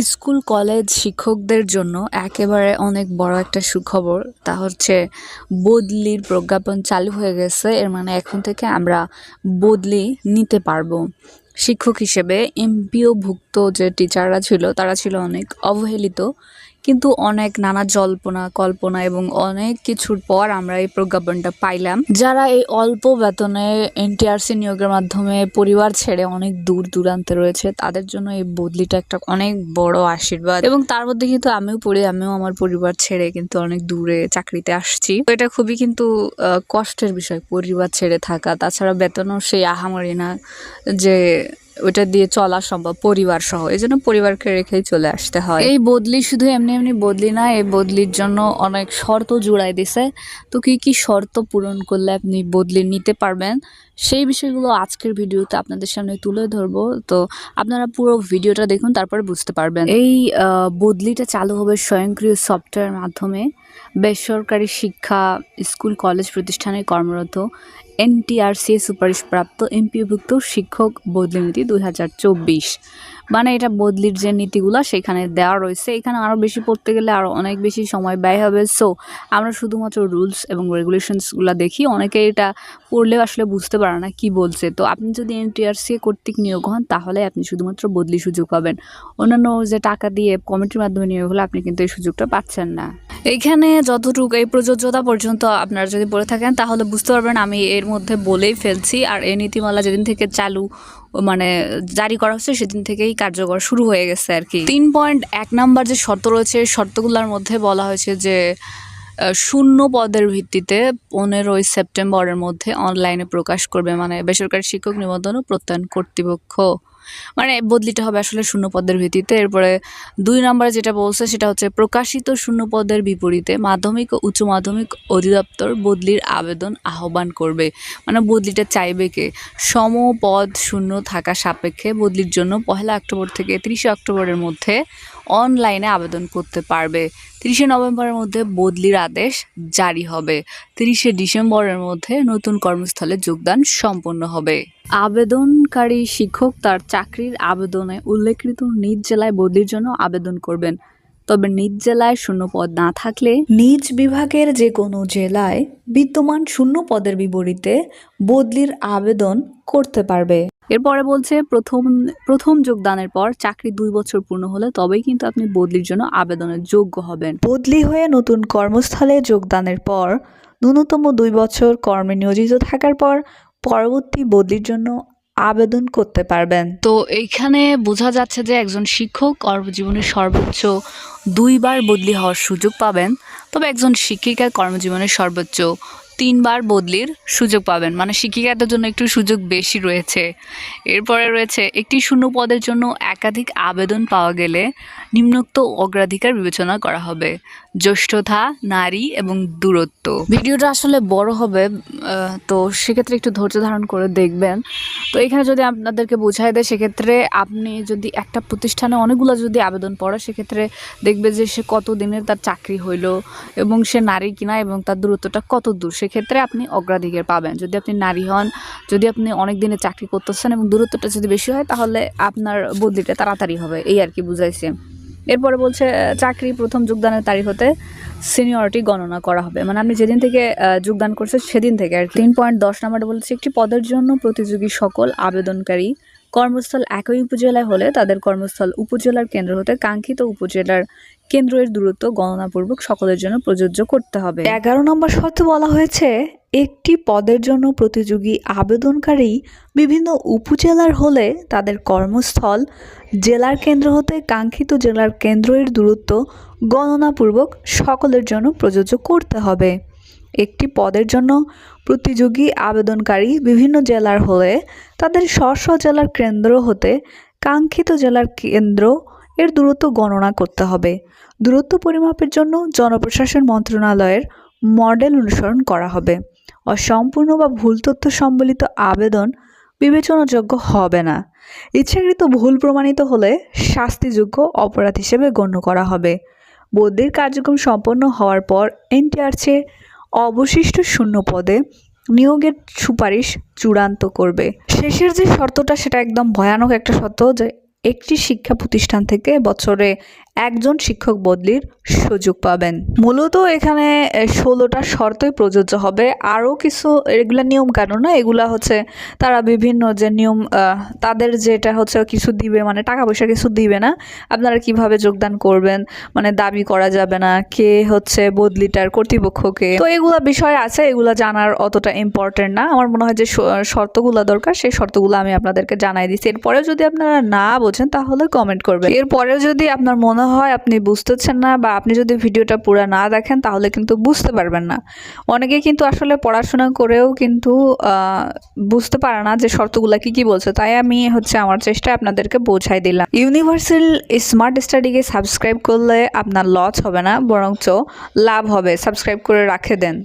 School, college শিক্ষকদের জন্য একেবারে অনেক বড় একটা সুখবর। তা হচ্ছে বদলির প্রজ্ঞাপন চালু হয়ে গেছে, এর মানে এখন থেকে আমরা বদলি নিতে পারব। শিক্ষক হিসেবে এমপিওভুক্ত যে টিচাররা ছিল, তারা ছিল অনেক অবহেলিত। কিন্তু অনেক নানা জল্পনা, কল্পনা এবং অনেক কিছুর পর আমরা এই প্রজ্ঞাপনটা পাইলাম। যারা এই অল্প বেতনে এনটিআরসি নিয়োগের মাধ্যমে পরিবার ছেড়ে অনেক দূর দূরান্তে রয়েছে, তাদের জন্য এই বদলিটা একটা অনেক বড় আশীর্বাদ। এবং তার মধ্যে কিন্তু আমিও পড়ি, আমিও আমার পরিবার ছেড়ে কিন্তু অনেক দূরে চাকরিতে আসছি। তো এটা খুবই কিন্তু কষ্টের বিষয়, পরিবার ছেড়ে থাকা। তাছাড়া বেতনও সেই আহামরি না যে ওটা দিয়ে চলা সম্ভব পরিবার সহ, এই জন্য পরিবারকে রেখেই চলে আসতে হয়। এই বদলি শুধু এমনি এমনি বদলি না, এই বদলির জন্য অনেক শর্ত জুড়াই দিছে। তো কি কি শর্ত পূরণ করলে আপনি বদলি নিতে পারবেন? সেই বিষয়গুলো আজকের ভিডিওতে আপনাদের সামনে তুলে ধরব। তো আপনারা পুরো ভিডিওটা দেখুন, তারপরে বুঝতে পারবেন। এই বদলিটা চালু হবে স্বয়ংক্রিয় সফটওয়্যার মাধ্যমে। বেসরকারি শিক্ষা, স্কুল, কলেজ প্রতিষ্ঠানে কর্মরত এনটিআরসি সুপারিশপ্রাপ্ত এমপিভুক্ত শিক্ষক বদলি নীতি দুই হাজার চব্বিশ। মানে এটা বদলির যে নীতিগুলো সেখানে দেওয়া রয়েছে। এখানে আরও বেশি পড়তে গেলে আরও অনেক বেশি সময় ব্যয় হবে। সো আমরা শুধুমাত্র রুলস এবং রেগুলেশনসগুলো দেখি। অনেকে এটা পড়লেও আসলে বুঝতে পারে না কি বলছে। তো আপনি যদি এনটিআরসি কর্তৃক নিয়োগ হন, তাহলে আপনি শুধুমাত্র বদলি সুযোগ পাবেন। অন্যান্য যে টাকা দিয়ে কমিটির মাধ্যমে নিয়োগ হলে আপনি কিন্তু এই সুযোগটা পাচ্ছেন না। এইখানে যতটুকু এই প্রযোজ্যতা পর্যন্ত আপনারা যদি পড়ে থাকেন, তাহলে বুঝতে পারবেন আমি এর মধ্যে বলেই ফেলছি। আর এই নীতিমালা যেদিন থেকে চালু মানে জারি করা হচ্ছে, সেদিন থেকেই কার্যকর শুরু হয়ে গেছে আর কি। তিন পয়েন্ট এক নাম্বার যে শর্ত রয়েছে শর্তগুলোর মধ্যে বলা হয়েছে যে শূন্য পদের ভিত্তিতে পনেরোই সেপ্টেম্বরের মধ্যে অনলাইনে প্রকাশ করবে। মানে বেসরকারি শিক্ষক নিবন্ধন ও প্রত্যয়ন কর্তৃপক্ষ। মানে বদলিটা হবে আসলে শূন্য পদের ভিত্তিতে। এরপরে দুই নম্বরে যেটা বলছে সেটা হচ্ছে প্রকাশিত শূন্য পদের বিপরীতে মাধ্যমিক ও উচ্চ মাধ্যমিক অধিদপ্তর বদলির আবেদন আহ্বান করবে। মানে বদলিটা চাইবে কে? সম পদ শূন্য থাকা সাপেক্ষে বদলির জন্য পহেলা অক্টোবর থেকে তিরিশে অক্টোবরের মধ্যে অনলাইনে আবেদন করতে পারবে। তিরিশে নভেম্বরের মধ্যে বদলির আদেশ জারি হবে। তিরিশে ডিসেম্বরের মধ্যে নতুন কর্মস্থলে যোগদান সম্পন্ন হবে। আবেদনকারী শিক্ষক তার চাকরির আবেদনে উল্লেখিত নিজ জেলায় বদলির জন্য আবেদন করবেন। তবে নিজ জেলায় শূন্য পদ না থাকলে নিজ বিভাগের যে কোনো জেলায় বিদ্যমান শূন্য পদের বিপরীতে বদলির আবেদন করতে পারবে। এরপরে বলছে প্রথম প্রথম যোগদানের পর চাকরি দুই বছর পূর্ণ হলে তবেই কিন্তু আপনি বদলির জন্য আবেদনের যোগ্য হবেন। বদলি হয়ে নতুন কর্মস্থলে যোগদানের পর ন্যূনতম দুই বছর কর্মে নিয়োজিত থাকার পর পরবর্তী বদলির জন্য আবেদন করতে পারবেন। তো এইখানে বোঝা যাচ্ছে যে একজন শিক্ষক কর্মজীবনের সর্বোচ্চ দুইবার বদলি হওয়ার সুযোগ পাবেন। তবে একজন শিক্ষিকার কর্মজীবনের সর্বোচ্চ তিনবার বদলির সুযোগ পাবেন। মানে শিক্ষিকাদের জন্য একটু সুযোগ বেশি রয়েছে। এরপরে রয়েছে, একটি শূন্য পদের জন্য একাধিক আবেদন পাওয়া গেলে নিম্নোক্ত অগ্রাধিকার বিবেচনা করা হবে। জ্যেষ্ঠতা, নারী এবং দূরত্ব। ভিডিওটা আসলে বড় হবে তো সেক্ষেত্রে একটু ধৈর্য ধারণ করে দেখবেন। তো এখানে যদি আপনাদেরকে বোঝায় দেয়, সেক্ষেত্রে আপনি যদি একটা প্রতিষ্ঠানে অনেকগুলো যদি আবেদন পড়ে, সেক্ষেত্রে দেখবে যে সে কত দিনের তার চাকরি হইল এবং সে নারী কিনা এবং তার দূরত্বটা কত দূর। সেক্ষেত্রে আপনি অগ্রাধিকার পাবেন। যদি আপনি নারী হন, যদি আপনি অনেক দিনে চাকরি করতেছেন এবং দূরত্বটা যদি বেশি হয়, তাহলে আপনার বদলিটা তাড়াতাড়ি হবে। এই আর কি বুঝাইছে। এরপরে বলছে চাকরি প্রথম যোগদানের তারিখ হতে সিনিয়রিটি গণনা করা হবে। মানে আপনি যেদিন থেকে যোগদান করছেন, সেদিন থেকে। আর তিন পয়েন্ট দশ নম্বরে বলেছে, একটি পদের জন্য প্রতিযোগী সকল আবেদনকারী কর্মস্থল একই উপজেলায় হলে তাদের কর্মস্থল উপজেলার কেন্দ্র হতে কাঙ্ক্ষিত উপজেলার কেন্দ্রের দূরত্ব গণনাপূর্বক সকলের জন্য প্রযোজ্য করতে হবে। এগারো নম্বর শর্তে বলা হয়েছে, একটি পদের জন্য প্রতিযোগী আবেদনকারী বিভিন্ন উপজেলার হলে তাদের কর্মস্থল জেলার কেন্দ্র হতে কাঙ্ক্ষিত জেলার কেন্দ্রের দূরত্ব গণনাপূর্বক সকলের জন্য প্রযোজ্য করতে হবে। পদের জন্য প্রতিযোগী আবেদনকারী বিভিন্ন জেলার হলে তাদের স্ব স্ব জেলার কেন্দ্র হতে কাঙ্ক্ষিত জেলার কেন্দ্র এর দূরত্ব গণনা করতে হবে। দূরত্ব পরিমাপের জন্য জনপ্রশাসন মন্ত্রণালয়ের মডেল অনুসরণ করা হবে। অসম্পূর্ণ বা ভুল তথ্য সম্বলিত আবেদন বিবেচনাযোগ্য হবে না। ইচ্ছাকৃত ভুল প্রমাণিত হলে শাস্তিযোগ্য অপরাধ হিসেবে গণ্য করা হবে। বদলির কার্যক্রম সম্পন্ন হওয়ার পর এনটিআরসি অবশিষ্ট শূন্য পদে নিয়োগের সুপারিশ চূড়ান্ত করবে। শেষের যে শর্তটা, সেটা একদম ভয়ানক একটা শর্ত যে একটি শিক্ষা প্রতিষ্ঠান থেকে বছরে একজন শিক্ষক বদলির সুযোগ পাবেন। মূলত এখানে ষোলোটা শর্তই প্রযোজ্য হবে। আরও কিছু এগুলা নিয়ম কানুন এগুলা হচ্ছে তারা বিভিন্ন যে নিয়ম তাদের যেটা হচ্ছে কিছু দিবে মানে টাকা পয়সা কিছু দিবে না, আপনারা কীভাবে যোগদান করবেন মানে দাবি করা যাবে না, কে হচ্ছে বদলিটার কর্তৃপক্ষকে। তো এগুলা বিষয় আছে, এগুলা জানার অতটা ইম্পর্টেন্ট না। আমার মনে হয় যে শর্তগুলা দরকার, সেই শর্তগুলো আমি আপনাদেরকে জানাই দিচ্ছি। এরপরেও যদি আপনারা না বোঝেন, তাহলে কমেন্ট করবেন। এরপরেও যদি আপনার মনে হয় আপনি বুঝতেছেন না বা আপনি যদি ভিডিওটা পুরো না দেখেন, তাহলে কিন্তু বুঝতে পারবেন না। অনেকে কিন্তু আসলে পড়াশোনা করেও কিন্তু বুঝতে পারে না যে শর্তগুলো কি কি বলছে। তাই আমি হচ্ছে আমার চেষ্টায় আপনাদেরকে বোঝাই দিলাম। ইউনিভার্সাল স্মার্ট স্টাডিকে সাবস্ক্রাইব করলে আপনার লস হবে না, বরঞ্চ লাভ হবে। সাবস্ক্রাইব করে রাখে দেন।